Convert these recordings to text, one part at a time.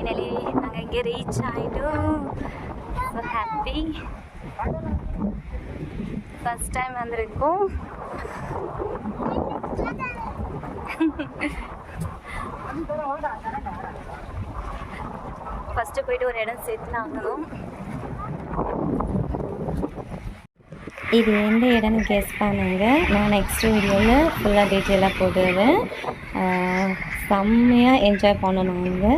இங்கே ரீச் ஆகிட்டோம் so happy first time வந்திருக்கோம். ஃபஸ்ட்டு போயிட்டு ஒரு இடம் செட்டில் ஆகணும் இது எந்த இடம்னு கெஸ் பண்ணுங்க. நான் நெக்ஸ்ட் வீடியோவில் ஃபுல்லாக டீட்டெயிலாக போடுவேன் செம்மையாக என்ஜாய் பண்ணணும் அங்கே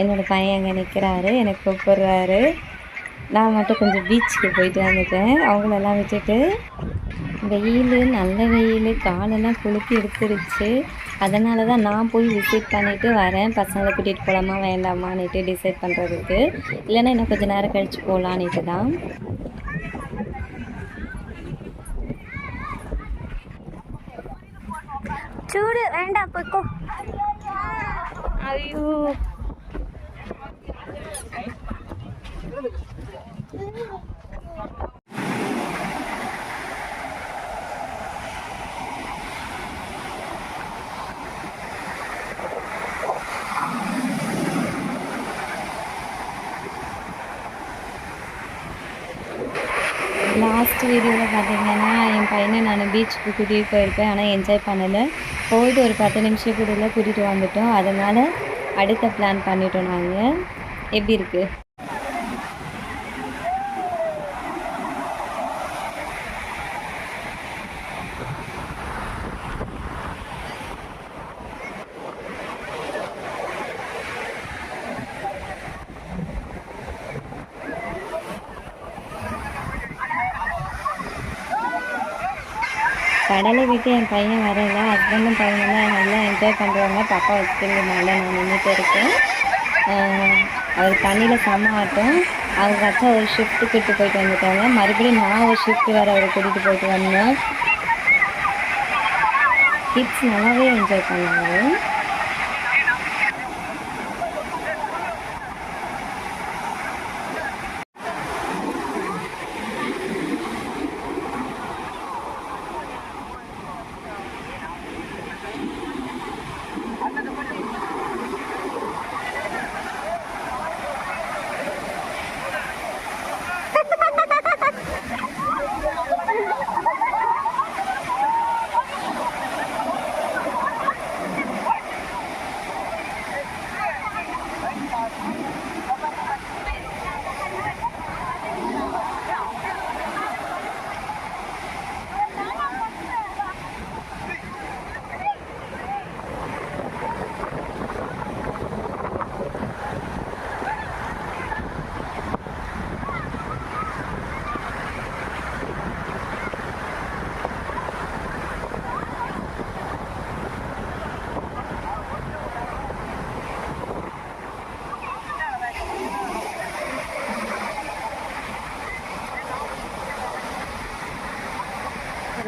என்னோடய பையன் அங்கே நிற்கிறாரு எனக்கு கூப்பிட்றாரு. நான் மட்டும் கொஞ்சம் பீச்சுக்கு போயிட்டு வந்துட்டேன். அவங்களெல்லாம் விட்டுட்டு வெயில் நல்ல வெயில் காலெல்லாம் குளுக்கி எடுத்துருச்சு அதனால தான் நான் போய் விசிட் பண்ணிவிட்டு வரேன். பசங்களை கூட்டிகிட்டு போகலாமா வேண்டாமான்னுட்டு டிசைட் பண்ணுறதுக்கு இல்லைன்னா இன்னும் கொஞ்சம் நேரம் கழித்து போகலான்னுட்டு தான். சூடு வேண்டாம் போய்க்கோ ஐயோ. லாஸ்ட் வீடியோவில் பார்த்தீங்கன்னா என் பையனை நான் பீச்சுக்கு கூட்டிகிட்டு போயிருப்பேன் ஆனால் என்ஜாய் பண்ணலை. போயிட்டு ஒரு பத்து நிமிஷம் கூட கூட்டிகிட்டு வந்துட்டோம். அதனால் அடுத்த பிளான் பண்ணிட்டோம் நாங்கள் எப்படி இருக்குது கடலை விட்டு என் பையன் வரல. ஹஸ்பண்டும் பையனெல்லாம் நல்லா என்ஜாய் பண்ணுறாங்க பாப்பா வச்சுக்கிறதுனால நான் நின்றுட்டு இருக்கேன். அவர் தண்ணியில் செம்ம ஆட்டம். அவங்க அச்சா ஒரு ஷிஃப்ட்டு கூட்டு போயிட்டு வந்துட்டாங்க. மறுபடியும் நான் ஒரு ஷிஃப்ட் வேறு அவரை கூட்டிகிட்டு போயிட்டு வந்தேன். கிட்ஸ் நல்லாவே என்ஜாய் பண்ணாங்க.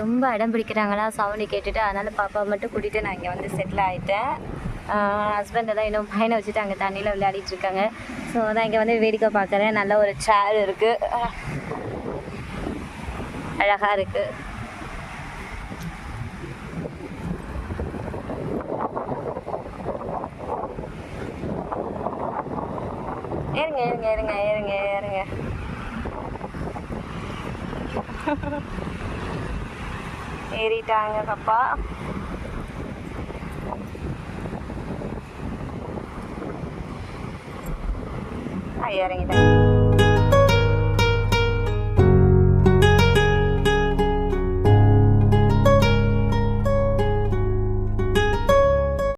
ரொம்ப அடம் பிடிக்கிறாங்களா? சவுண்டு கேட்டுட்டு அதனால் பாப்பா மட்டும் கூட்டிகிட்டு நான் இங்கே வந்து செட்டில் ஆகிட்டேன் ஹஸ்பண்டை தான் இன்னும் பையனை வச்சுட்டு அங்கே தண்ணியில் விளையாடிட்டு இருக்காங்க. ஸோ அதான் இங்கே வந்து வேடிக்கை பார்க்குறேன். நல்ல ஒரு சேர் இருக்குது அழகாக இருக்குது ஏறுங்க ஏறுங்க ஏறுங்க ஏறுங்க ஏறுங்க. ஏறிட்டாங்க பாப்பா. இறங்கிட்டாங்க.